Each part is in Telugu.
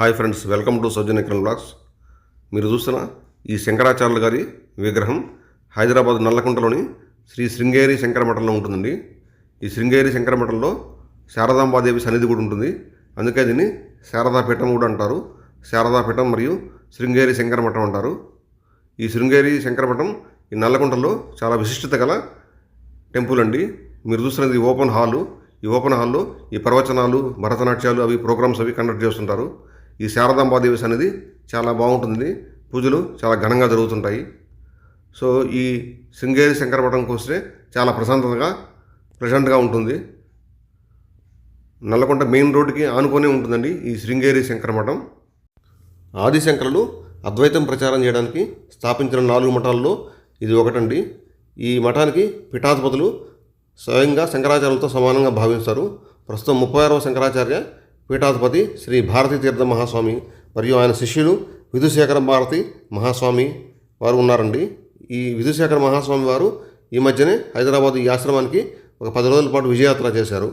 Hi friends welcome to Soujanya Kiran blogs. మీరు చూస్తున్న ఈ శంకరాచార్యుల గారి విగ్రహం హైదరాబాద్ నల్లకుంటలోని శ్రీ శృంగేరి శంకర మఠంలో ఉంటుందండి. ఈ శృంగేరి శంకర మఠంలో శారదాంబాదేవి సన్నిధి కూడా ఉంటుంది. అందుకే దీన్ని శారదాపీఠం కూడా అంటారు. శారదాపీఠం మరియు శృంగేరి శంకర మఠం అంటారు. ఈ శృంగేరి శంకర మఠం ఈ నల్లకుంటలో చాలా విశిష్టత గల టెంపుల్ అండి. మీరు చూస్తున్నది ఓపెన్ హాలు. ఈ ఓపెన్ హాల్లో ఈ ప్రవచనాలు భరతనాట్యాలు అవి ప్రోగ్రామ్స్ అవి కండక్ట్ చేస్తుంటారు. ఈ శారదాంబాదేవి సన్నిధి చాలా బాగుంటుంది పూజలు చాలా ఘనంగా జరుగుతుంటాయి. సో ఈ శృంగేరి శంకర వస్తే చాలా ప్రశాంతతగా ప్రశాంతంగా ఉంటుంది. నల్లకొండ మెయిన్ రోడ్డుకి ఆనుకొని ఉంటుందండి ఈ శృంగేరి శంకర మఠం ఆదిశంకరులు అద్వైతం ప్రచారం చేయడానికి స్థాపించిన నాలుగు మఠాల్లో ఇది ఒకటండి. ఈ మఠానికి పీఠాధిపతులు స్వయంగా శంకరాచార్యులతో సమానంగా భావిస్తారు. ప్రస్తుతం ముప్పై ఆరవ శంకరాచార్య పీఠాధిపతి శ్రీ భారతీ తీర్థ మహాస్వామి మరియు ఆయన శిష్యులు విధుశేఖర భారతి మహాస్వామి వారు ఉన్నారండి. ఈ విధుశేఖర మహాస్వామి వారు ఈ మధ్యనే హైదరాబాద్ ఈ ఆశ్రమానికి ఒక పది రోజుల పాటు విజయయాత్ర చేశారు.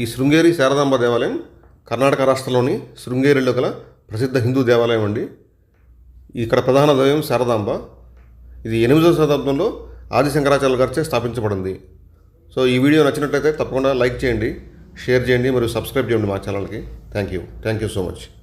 ఈ శృంగేరి శారదాంబ దేవాలయం కర్ణాటక రాష్ట్రంలోని శృంగేరిలో గల ప్రసిద్ధ హిందూ దేవాలయం అండి. ఇక్కడ ప్రధాన దైవం శారదాంబ. ఇది ఎనిమిదవ శతాబ్దంలో ఆది శంకరాచార్యుల గారిచే స్థాపించబడింది. సో ఈ వీడియో నచ్చినట్లయితే తప్పకుండా లైక్ చేయండి షేర్ చేయండి మరియు సబ్స్క్రైబ్ చేయండి మా ఛానల్కి. Thank you. Thank you so much.